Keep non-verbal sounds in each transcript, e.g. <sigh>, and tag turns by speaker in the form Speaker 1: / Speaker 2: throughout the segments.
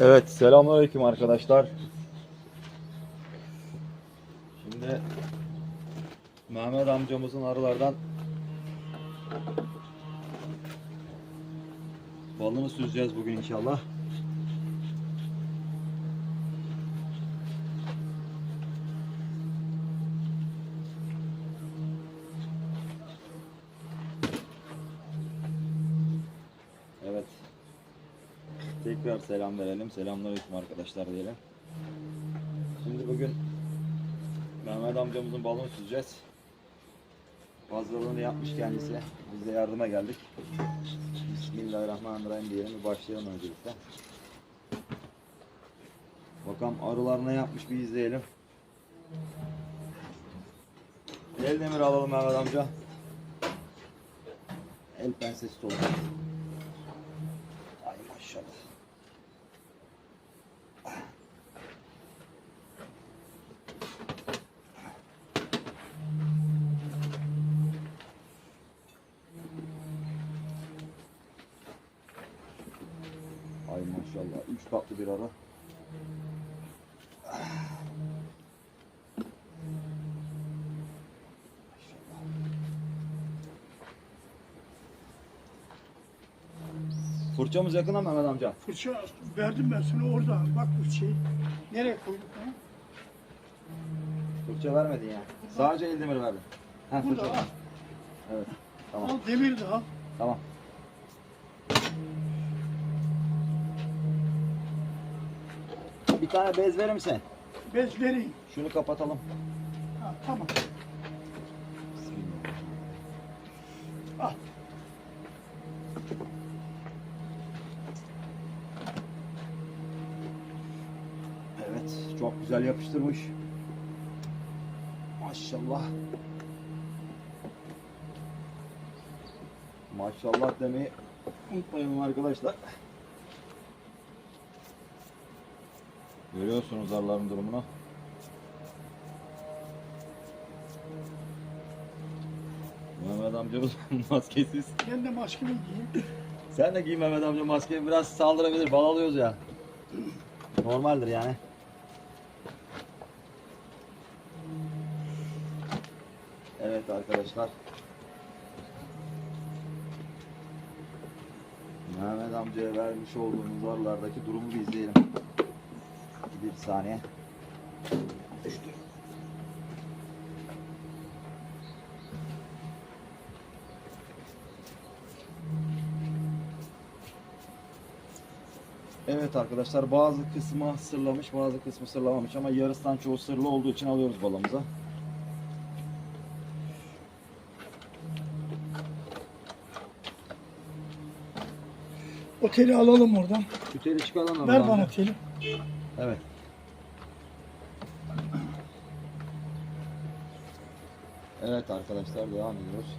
Speaker 1: Evet, selamünaleyküm arkadaşlar. Şimdi Mehmet amcamızın arılardan balını süzeceğiz bugün inşallah. Tekrar selam verelim. Selamünaleyküm arkadaşlar diyelim. Şimdi bugün Mehmet amcamızın balonu süzeceğiz. Fazlalığını yapmış kendisi. Biz de yardıma geldik. Bismillahirrahmanirrahim diyelim. Başlayalım öncelikle. Bakalım arılar ne yapmış bir izleyelim. El demir alalım Mehmet amca. El pensesi olsun. Ay maşallah. Ay maşallah. Üç katlı bir ara. Fırçamız yakın ama Mehmet amca.
Speaker 2: Fırça verdim ben sana orada. Bak fırçayı. Nereye koyduk onu?
Speaker 1: Fırça vermedin ya. Sadece el demir verdin. Ha
Speaker 2: Burada
Speaker 1: fırça.
Speaker 2: al.
Speaker 1: Evet. Tamam.
Speaker 2: Al demir de al.
Speaker 1: Tamam. Bir tane bez verir misin?
Speaker 2: Bez vereyim.
Speaker 1: Şunu kapatalım.
Speaker 2: Ha, tamam. Al.
Speaker 1: Evet, çok güzel yapıştırmış. Maşallah. Maşallah demeyi unutmayalım arkadaşlar. Görüyorsunuz arıların durumunu. Mehmet amcamız <laughs> maskesiz.
Speaker 2: Ben de maskemi giyeyim.
Speaker 1: Sen de giy Mehmet amca maskeyi biraz saldırabilir. Bal alıyoruz ya. Normaldir yani. Evet arkadaşlar. Mehmet amcaya vermiş olduğumuz arılardaki durumu bir izleyelim. Bir saniye. Düştü. Evet arkadaşlar bazı kısmı sırlamış bazı kısmı sırlamamış ama yarısından çoğu sırlı olduğu için alıyoruz balımıza.
Speaker 2: O teli alalım oradan.
Speaker 1: Küteli çıkaralım.
Speaker 2: Ver bana teli.
Speaker 1: Evet. Evet arkadaşlar devam ediyoruz.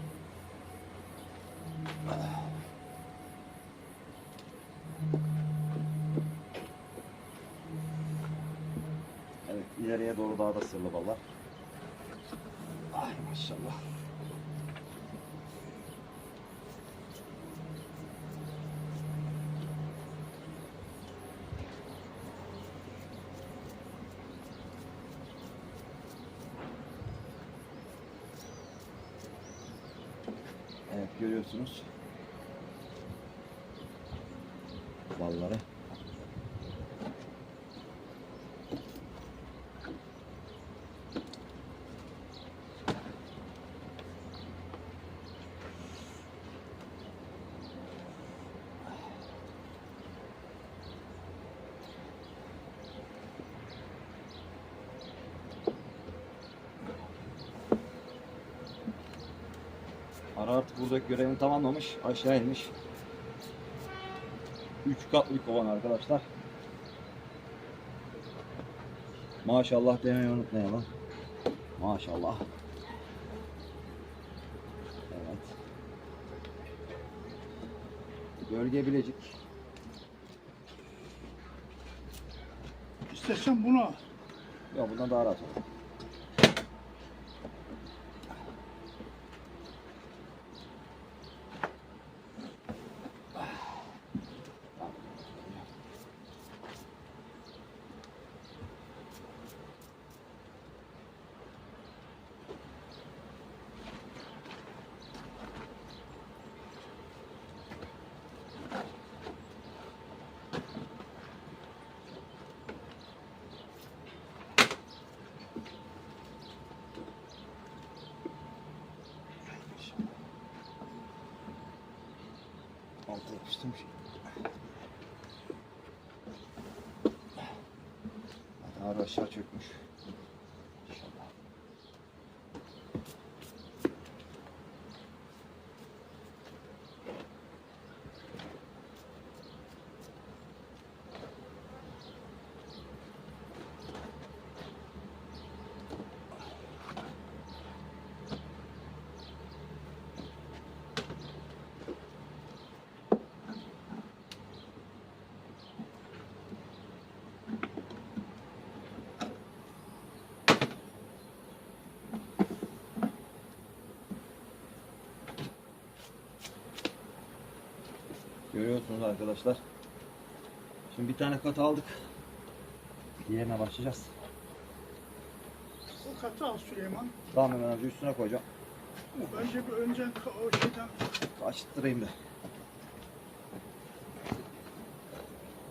Speaker 1: Evet ileriye doğru daha da sırlı ballar. Ay maşallah. Evet görüyorsunuz. Balları. Artık buradaki görevini tamamlamış. Aşağı inmiş. 3 katlı bir kovan arkadaşlar. Maşallah demeyi unutmayalım. Maşallah. Evet. Gölge Bilecik.
Speaker 2: İstersen bunu al.
Speaker 1: Yok bundan daha rahat olur. Altı yapıştırmış. Ağır aşağı çökmüş. İnşallah. Görüyorsunuz arkadaşlar. Şimdi bir tane kat aldık. Diğerine başlayacağız.
Speaker 2: O katı al Süleyman.
Speaker 1: Tamam hemen önce üstüne koyacağım.
Speaker 2: Bence bir önce o şeyden
Speaker 1: Açtırayım da.